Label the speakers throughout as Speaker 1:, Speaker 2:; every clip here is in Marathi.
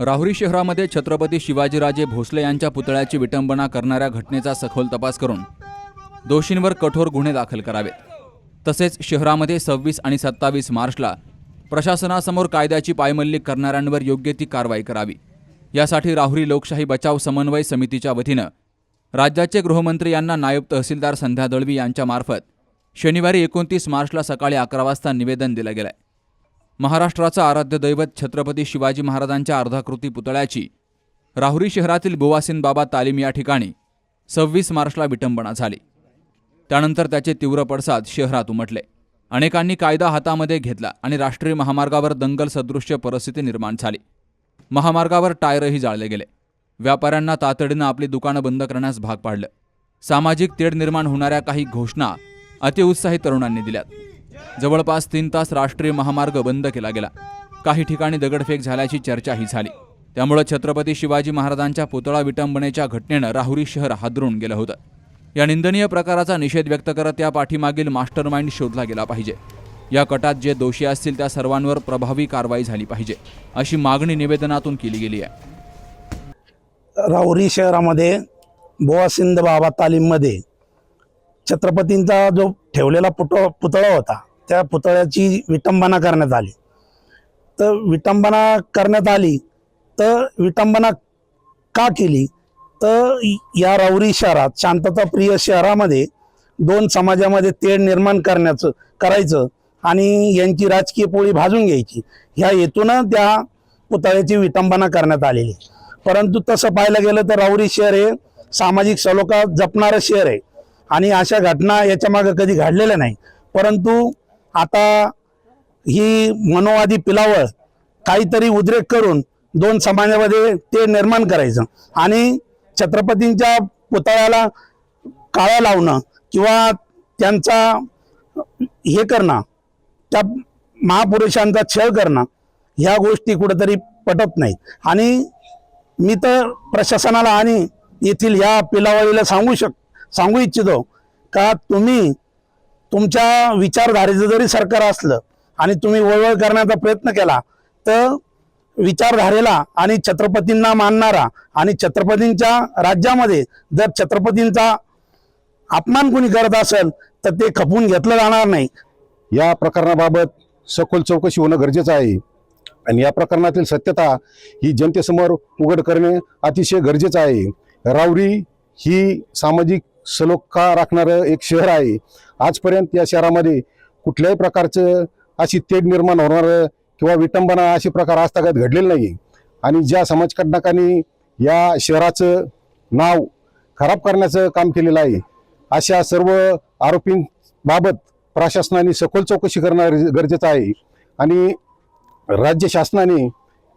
Speaker 1: राहुरी शहरामध्ये छत्रपती शिवाजीराजे भोसले यांच्या पुतळ्याची विटंबना करणाऱ्या घटनेचा सखोल तपास करून दोषींवर कठोर गुन्हे दाखल करावेत. तसेच शहरामध्ये सव्वीस आणि सत्तावीस मार्चला प्रशासनासमोर कायद्याची पायमल्ली करणाऱ्यांवर योग्य ती कारवाई करावी. यासाठी राहुरी लोकशाही बचाव समन्वय समितीच्या वतीनं राज्याचे गृहमंत्री यांना नायब तहसीलदार संध्या दळवी यांच्यामार्फत शनिवारी एकोणतीस मार्चला सकाळी अकरा वाजता निवेदन दिलं गेलंय. महाराष्ट्राचं आराध्य दैवत छत्रपती शिवाजी महाराजांच्या अर्धाकृती पुतळ्याची. राहुरी शहरातील बुवासिन बाबा तालीम या ठिकाणी सव्वीस मार्चला विटंबना झाली. त्यानंतर त्याचे तीव्र पडसाद शहरात उमटले. अनेकांनी कायदा हातामध्ये घेतला आणि राष्ट्रीय महामार्गावर दंगल सदृश्य परिस्थिती निर्माण झाली. महामार्गावर टायरही जाळले गेले. व्यापाऱ्यांना तातडीनं आपली दुकानं बंद करण्यास भाग पाडलं. सामाजिक तेढ निर्माण होणाऱ्या काही घोषणा अतिउत्साही तरुणांनी दिल्यात. जवळपास तीन तास राष्ट्रीय महामार्ग बंद केला गेला. काही ठिकाणी दगडफेक झाल्याची चर्चाही झाली. त्यामुळे छत्रपती शिवाजी महाराजांच्या पुतळा विटंबनेच्या घटनेनं राहुरी शहर हादरून गेलं होतं. या निंदनीय प्रकाराचा निषेध व्यक्त करत या पाठीमागील मास्टरमाइंड शोधला गेला पाहिजे. या कटात जे दोषी असतील त्या सर्वांवर प्रभावी कारवाई झाली पाहिजे अशी मागणी निवेदनातून केली गेली आहे.
Speaker 2: राहुरी शहरामध्ये बोवासिंद बाबा तालीममध्ये छत्रपतींचा जो ठेवलेला पुत पुतळा होता त्या पुतळ्याची विटंबना करण्यात आली. तर विटंबना करण्यात आली तर विटंबना का केली? तर या राहुरी शहरात शांतताप्रिय शहरामध्ये दोन समाजामध्ये तेढ निर्माण करण्याचं करायचं आणि यांची राजकीय पोळी भाजून घ्यायची. ह्या हेतूनं त्या पुतळ्याची विटंबना करण्यात आलेली. परंतु तसं पाहायला गेलं तर राहुरी शहर हे सामाजिक सलोखा जपणारं शहर आहे. आणि अशा घटना याच्या मागे कधी घडलेल्या नाही. परंतु आता ही मनोवादी पिलावळ काहीतरी उद्रेक करून दोन समाजामध्ये ते निर्माण करायचं. आणि छत्रपतींच्या पुतळ्याला काळा लावणं किंवा त्यांचा हे करणं त्या महापुरुषांचा छळ करणं ह्या गोष्टी कुठेतरी पटत नाहीत. आणि मी तर प्रशासनाला आणि येथील या पिलावळीला सांगू शक सांगू इच्छितो का तुम्ही तुमच्या विचारधारेचं जरी सरकार असलं आणि तुम्ही वळवळ करण्याचा प्रयत्न केला तर विचारधारेला आणि छत्रपतींना मानणारा आणि छत्रपतींच्या राज्यामध्ये जर छत्रपतींचा अपमान कोणी करत असेल तर ते खपवून घेतलं जाणार नाही.
Speaker 3: या प्रकरणाबाबत सखोल चौकशी होणं गरजेचं आहे. आणि या प्रकरणातील सत्यता ही जनतेसमोर उघड करणे अतिशय गरजेचं आहे. रावरी ही सामाजिक सलोखा राखणारं एक शहर आहे. आजपर्यंत या शहरामध्ये कुठल्याही प्रकारचं अशी तेढ निर्माण होणारं किंवा विटंबना असे प्रकार आजतागत घडलेले नाही आणि ज्या समाजकंटकांनी या शहराचं नाव खराब करण्याचं काम केलेलं आहे अशा सर्व आरोपींबाबत प्रशासनाने सखोल चौकशी करणं गरजेचं आहे. आणि राज्य शासनाने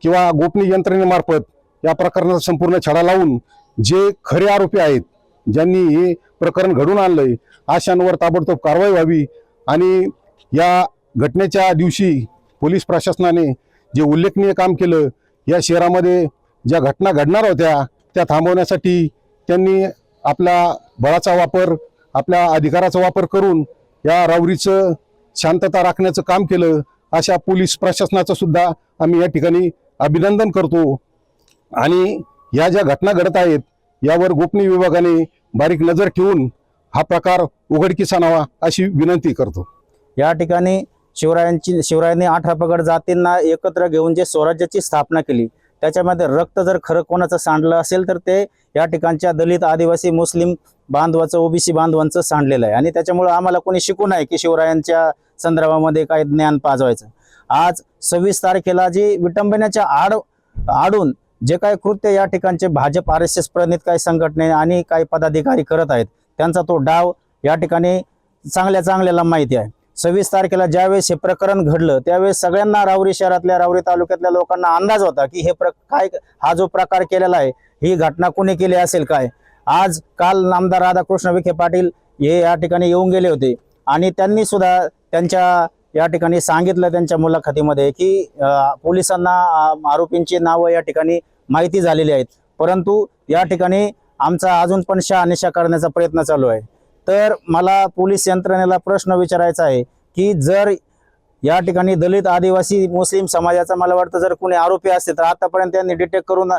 Speaker 3: किंवा गोपनीय यंत्रणेमार्फत या प्रकरणाचा संपूर्ण छडा लावून जे खरे आरोपी आहेत ज्यांनी हे प्रकरण घडून आणलंय अशांवर ताबडतोब कारवाई व्हावी आणि या घटनेच्या दिवशी पोलीस प्रशासनाने जे उल्लेखनीय काम केलं या शहरामध्ये ज्या घटना घडणार होत्या त्या थांबवण्यासाठी त्यांनी आपल्या बळाचा वापर आपल्या अधिकाराचा वापर करून या रावरीचं शांतता राखण्याचं काम केलं अशा पोलीस प्रशासनाचं सुद्धा आम्ही या ठिकाणी अभिनंदन करतो. आणि या ज्या घटना घडत आहेत यावर गोपनीय विभागाने बारीक नजर ठेवून हा प्रकार उघडकीस आणावा अशी विनंती करतो.
Speaker 4: या ठिकाणी शिवरायांची शिवरायांनी अठरा पगड जातींना एकत्र घेऊन जे स्वराज्याची स्थापना केली त्याच्यामध्ये रक्त जर खरं कोणाचं सांडलं असेल तर ते या ठिकाणच्या दलित आदिवासी मुस्लिम बांधवाचं ओबीसी बांधवांचं सांडलेलं आहे. आणि त्याच्यामुळं आम्हाला कोणी शिकू नये की शिवरायांच्या संदर्भामध्ये काय ज्ञान पाजवायचं. आज सव्वीस तारखेला जी विटंबनेच्या आड आडून जे काही कृत्य या ठिकाणचे भाजप आर एस एस प्रणित काही संघटने आणि काही पदाधिकारी करत आहेत त्यांचा तो डाव या ठिकाणी चांगल्या चांगल्याला माहिती आहे. सव्वीस तारखेला ज्यावेळेस हे प्रकरण घडलं त्यावेळेस सगळ्यांना रावरी शहरातल्या रावरी तालुक्यातल्या लोकांना अंदाज होता की हे प्र काय हा जो प्रकार केलेला आहे ही घटना कोणी केली असेल काय? आज काल नामदार राधाकृष्ण विखे पाटील हे या ठिकाणी येऊन गेले होते आणि त्यांनी सुद्धा त्यांच्या या ठिकाणी सांगितलं त्यांच्या मुलाखतीमध्ये की पोलिसांना आरोपींची नावं या ठिकाणी माहिती झालेली आहेत. परंतु या ठिकाणी आमचा अजून पण शहानिशा करण्याचा प्रयत्न चालू आहे. तर मला पोलीस यंत्रणेला प्रश्न विचारायचा आहे की जर या ठिकाणी दलित आदिवासी मुस्लिम समाजाचा मला वाटतं जर कोणी आरोपी असते तर आतापर्यंत त्यांनी डिटेक्ट करून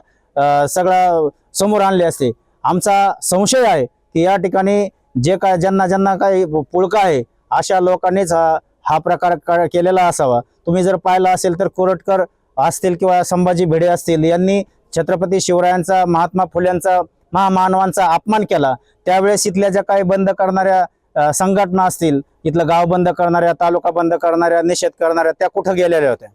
Speaker 4: सगळा समोर आणले असते. आमचा संशय आहे की या ठिकाणी जे काय ज्यांना ज्यांना काही पुळका आहे अशा लोकांनीच हा हा प्रकार क- केलेला असावा. तुम्ही जर पाहिला असेल तर कोरटकर असतील किंवा संभाजी भिडे असतील यांनी छत्रपती शिवरायांचा महात्मा फुल्यांचा महामानवांचा अपमान केला त्यावेळेस इथल्या ज्या काही बंद करणाऱ्या संघटना असतील इथलं गाव बंद करणाऱ्या तालुका बंद करणाऱ्या निषेध करणाऱ्या त्या कुठं गेलेल्या होत्या?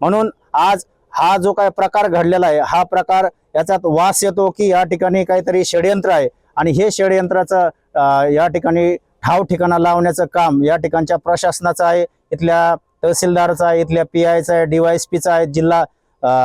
Speaker 4: म्हणून आज हा जो काय प्रकार घडलेला आहे हा प्रकार याच्यात वास येतो की या ठिकाणी काहीतरी षडयंत्र आहे आणि हे षडयंत्राचं या ठिकाणी ठाव ठिकाणा लावण्याचं काम या ठिकाणच्या प्रशासनाचं आहे इथल्या तहसीलदारचा आहे इथल्या पी आयचा आहे डीवायएसपीचा आहे जिल्हा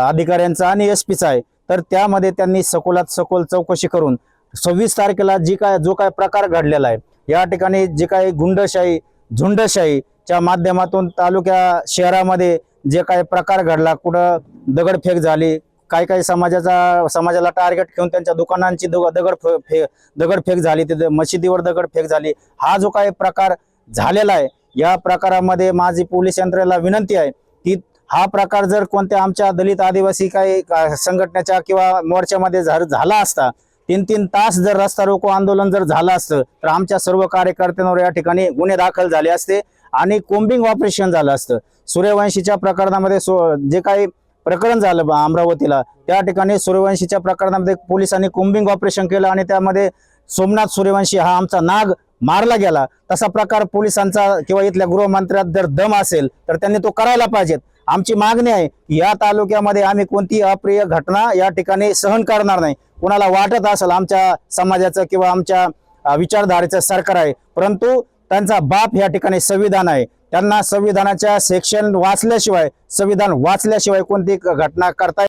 Speaker 4: अधिकाऱ्यांचा आणि एस पीचा आहे. तर त्यामध्ये त्यांनी सखोलात सखोल चौकशी करून सव्वीस तारखेला जी काय जो काय प्रकार घडलेला आहे या ठिकाणी जे काही गुंडशाही झुंडशाहीच्या माध्यमातून तालुक्या शहरामध्ये जे काही प्रकार घडला कुठं दगडफेक झाली काही काही समाजाचा समाजाला टार्गेट घेऊन त्यांच्या दुकानांची दग- दगड फे फे- दगडफेक झाली तिथे मशिदीवर दगडफेक झाली हा जो काही प्रकार झालेला आहे या प्रकारामध्ये माझी पोलीस यंत्रणेला विनंती आहे की हा प्रकार जर कोणत्या आमच्या दलित आदिवासी काही संघटनेच्या किंवा मोर्चामध्ये जर झाला असता तीन तीन तास जर रस्ता रोको आंदोलन जर झालं असतं तर आमच्या सर्व कार्यकर्त्यांवर या ठिकाणी गुन्हे दाखल झाले असते आणि कोम्बिंग ऑपरेशन झालं असतं. सूर्यवंशीच्या प्रकरणामध्ये सो जे काही प्रकरण झालं बा अमरावतीला त्या ठिकाणी सूर्यवंशीच्या प्रकरणामध्ये पोलिसांनी कोम्बिंग ऑपरेशन केलं आणि त्यामध्ये सोमनाथ सूर्यवंशी हा आमचा नाग मारला गेला. तसा प्रकार पोलिसांचा किंवा इथल्या गृहमंत्र्यात जर दम असेल तर त्यांनी तो करायला पाहिजेत. आमची मागणी आहे या तालुक्यामध्ये आम्ही कोणती अप्रिय घटना या ठिकाणी सहन करणार नाही. कुणाला वाटत असेल आमच्या समाजाचं किंवा आमच्या विचारधारेचं सरकार आहे परंतु त्यांचा बाप या ठिकाणी संविधान आहे. त्यांना संविधानाच्या सेक्शन वाचल्याशिवाय संविधान वाचल्याशिवाय कोणती घटना करता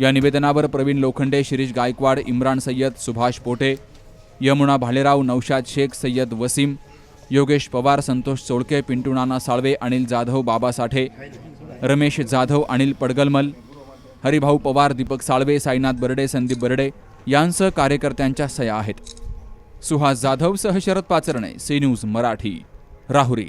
Speaker 1: या निवेदनावर प्रवीण लोखंडे शिरीष गायकवाड इम्रान सय्यद सुभाष पोटे यमुना भालेराव नौशाद शेख सय्यद वसीम योगेश पवार संतोष चोळके पिंटू नाना साळवे अनिल जाधव बाबा साठे रमेश जाधव अनिल पडगलमल हरिभाऊ पवार दीपक साळवे साईनाथ बर्डे संदीप बर्डे यांसह कार्यकर्त्यांच्या सया आहेत. सुहास जाधव सह शरद पाचरणे सी न्यूज मराठी राहुरी.